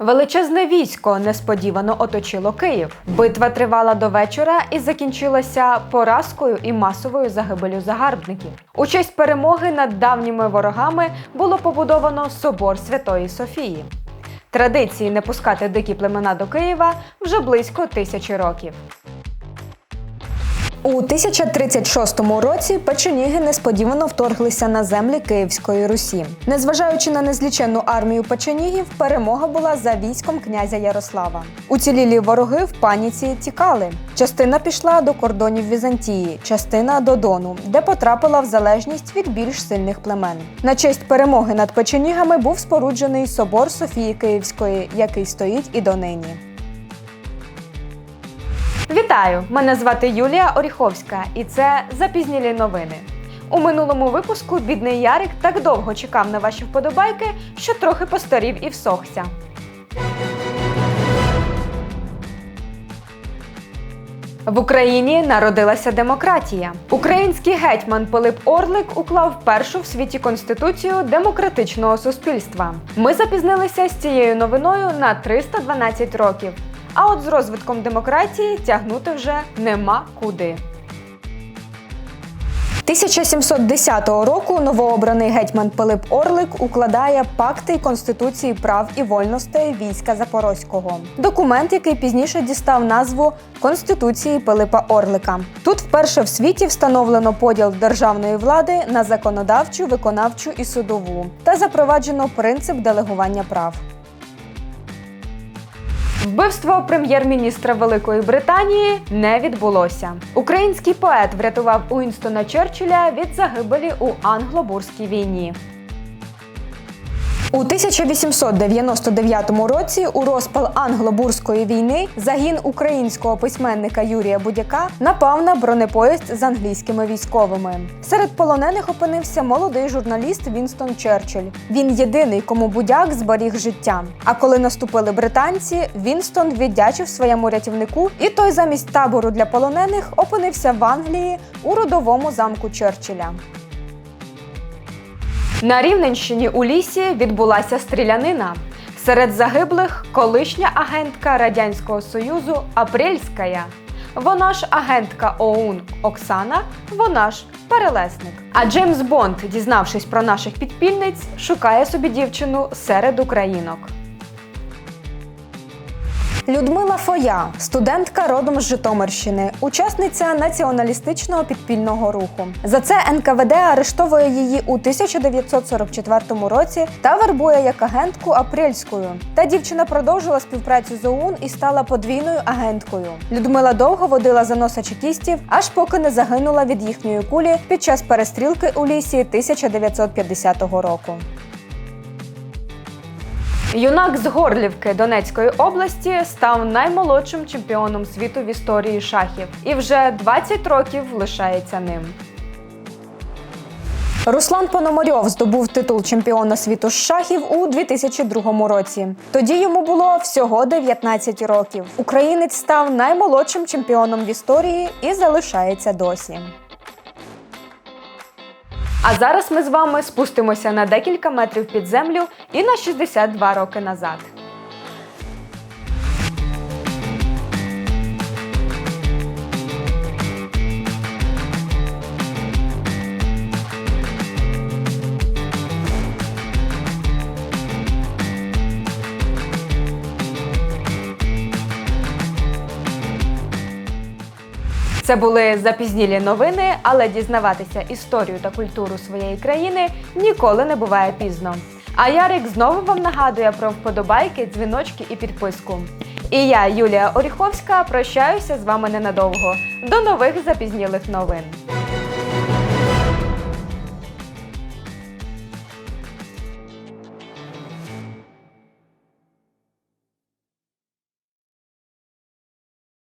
Величезне військо несподівано оточило Київ. Битва тривала до вечора і закінчилася поразкою і масовою загибелю загарбників. У честь перемоги над давніми ворогами було побудовано собор Святої Софії. Традиції не пускати дикі племена до Києва вже близько тисячі років. У 1036 році печеніги несподівано вторглися на землі Київської Русі. Незважаючи на незліченну армію печенігів, перемога була за військом князя Ярослава. Уцілілі вороги в паніці тікали. Частина пішла до кордонів Візантії, частина до Дону, де потрапила в залежність від більш сильних племен. На честь перемоги над печенігами був споруджений собор Софії Київської, який стоїть і донині. Вітаю! Мене звати Юлія Оріховська, і це запізнілі новини. У минулому випуску бідний Ярик так довго чекав на ваші вподобайки, що трохи постарів і всохся. В Україні народилася демократія. Український гетьман Пилип Орлик уклав першу в світі конституцію демократичного суспільства. Ми запізнилися з цією новиною на 312 років. А от з розвитком демократії тягнути вже нема куди. 1710 року новообраний гетьман Пилип Орлик укладає пакти конституції прав і вольностей війська Запорозького. Документ, який пізніше дістав назву Конституції Пилипа Орлика. Тут вперше в світі встановлено поділ державної влади на законодавчу, виконавчу і судову та запроваджено принцип делегування прав. Вбивство прем'єр-міністра Великої Британії не відбулося. Український поет врятував Уінстона Черчилля від загибелі у англобурській війні. У 1899 році у розпал англобурської війни загін українського письменника Юрія Будяка напав на бронепоїзд з англійськими військовими. Серед полонених опинився молодий журналіст Вінстон Черчилль. Він єдиний, кому будяк зберіг життя. А коли наступили британці, Вінстон віддячив своєму рятівнику, і той замість табору для полонених опинився в Англії у родовому замку Черчилля. На Рівненщині у лісі відбулася стрілянина. Серед загиблих колишня агентка Радянського Союзу Апрельськая. Вона ж агентка ОУН Оксана, вона ж перелесник. А Джеймс Бонд, дізнавшись про наших підпільниць, шукає собі дівчину серед українок. Людмила Фоя, студентка родом з Житомирщини, учасниця націоналістичного підпільного руху. За це НКВД арештовує її у 1944 році та вербує як агентку апрельською. Та дівчина продовжила співпрацю з ОУН і стала подвійною агенткою. Людмила довго водила за носа чекістів, аж поки не загинула від їхньої кулі під час перестрілки у лісі 1950 року. Юнак з Горлівки Донецької області став наймолодшим чемпіоном світу в історії шахів і вже 20 років лишається ним. Руслан Пономарьов здобув титул чемпіона світу з шахів у 2002 році. Тоді йому було всього 19 років. Українець став наймолодшим чемпіоном в історії і залишається досі. А зараз ми з вами спустимося на декілька метрів під землю і на 62 роки назад. Це були запізнілі новини, але дізнаватися історію та культуру своєї країни ніколи не буває пізно. А Ярик знову вам нагадує про вподобайки, дзвіночки і підписку. І я, Юлія Оріховська, прощаюся з вами ненадовго. До нових запізнілих новин.